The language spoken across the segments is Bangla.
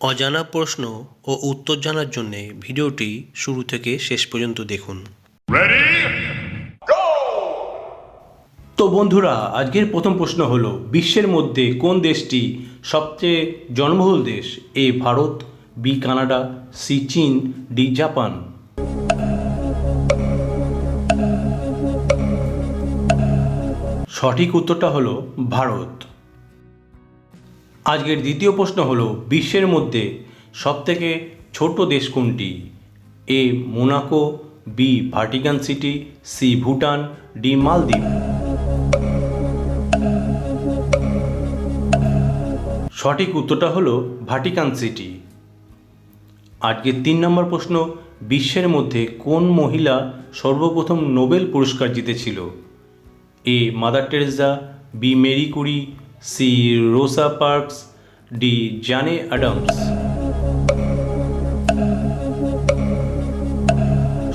অজানা প্রশ্ন ও উত্তর জানার জন্য ভিডিওটি শুরু থেকে শেষ পর্যন্ত দেখুন। তো বন্ধুরা আজকের প্রথম প্রশ্ন হলো বিশ্বের মধ্যে কোন দেশটি সবচেয়ে জনবহুল দেশ? A Bharat B Canada C চীন ডি জাপান। সঠিক উত্তরটা হলো ভারত। আজকের দ্বিতীয় প্রশ্ন হলো, বিশ্বের মধ্যে সবথেকে ছোট দেশ কোনটি? A, Monaco, B Vatican city, C, Bhutan, D, মালদ্বীপ। সঠিক উত্তরটা হলো ভাটিকান সিটি। আজকের তিন নম্বর প্রশ্ন, বিশ্বের মধ্যে কোন মহিলা সর্বপ্রথম নোবেল পুরস্কার জিতেছিল? A, Mother Teresa, B, Marie Curie C Rosa Parks, D Jane Addams.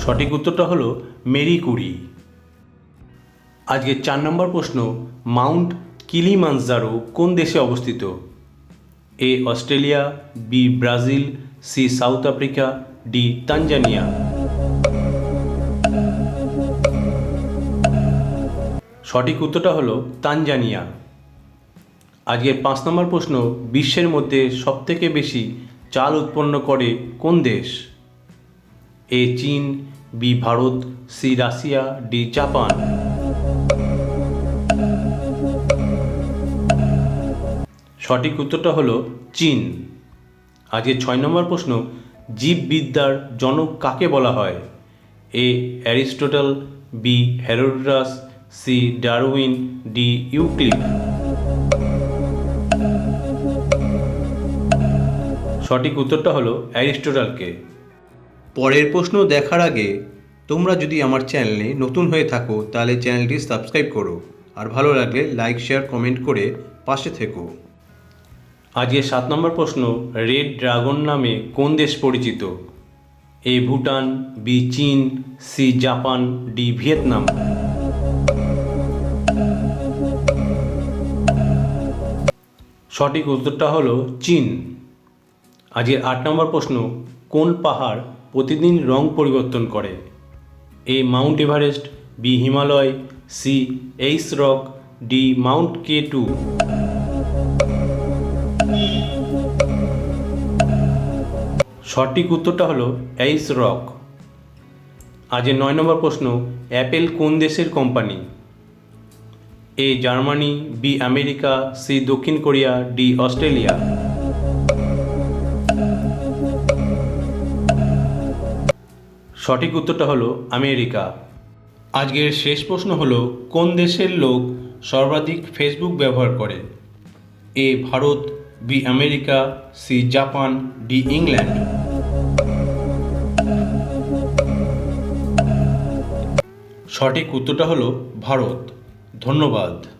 সঠিক উত্তরটা হলো মেরি কুরি। আজকে চার নম্বর প্রশ্ন, মাউন্ট কিলিমানজারো কোন দেশে অবস্থিত? A Australia, B Brazil, C South Africa, D Tanzania. সঠিক উত্তরটা হলো তানজানিয়া। আজকের পাঁচ নম্বর প্রশ্ন, বিশ্বের মধ্যে সবথেকে বেশি চাল উৎপন্ন করে কোন দেশ? এ, চীন, B, Bharat, C, Russia, D, Japan. সঠিক উত্তরটা হলো চীন। আজকের ছয় নম্বর প্রশ্ন, জীববিদ্যার জনক কাকে বলা হয়? A, Aristotle, B Herodotus C, Darwin, D, Euclid. সঠিক উত্তরটা হলো অ্যারিস্টোটলকে। পরের প্রশ্ন দেখার আগে তোমরা যদি আমার চ্যানেলে নতুন হয়ে থাকো তাহলে চ্যানেলটি সাবস্ক্রাইব করো আর ভালো লাগলে লাইক শেয়ার কমেন্ট করে পাশে থেকো। আজকে সাত নম্বর প্রশ্ন রেড ড্রাগন নামে কোন দেশ পরিচিত? এ ভুটান বি চীন সি জাপান ডি ভিয়েতনাম। সঠিক উত্তরটা হলো চীন। আজকের আট নম্বর প্রশ্ন, কোন পাহাড় প্রতিদিন রং পরিবর্তন করে? A Mount Everest B Himalaya C Ayers Rock D Mount K two সঠিক উত্তরটা হলো এইস রক আজের নয় নম্বর প্রশ্ন, অ্যাপেল কোন দেশের company? A Germany, B America, C দক্ষিণ কোরিয়া, ডি অস্ট্রেলিয়া। সঠিক উত্তরটা হলো আমেরিকা। আজকের শেষ প্রশ্ন হলো, কোন দেশের লোক সর্বাধিক ফেসবুক ব্যবহার করে? A Bharat, B America, C Japan, D England. সঠিক উত্তরটা হলো ভারত। ধন্যবাদ।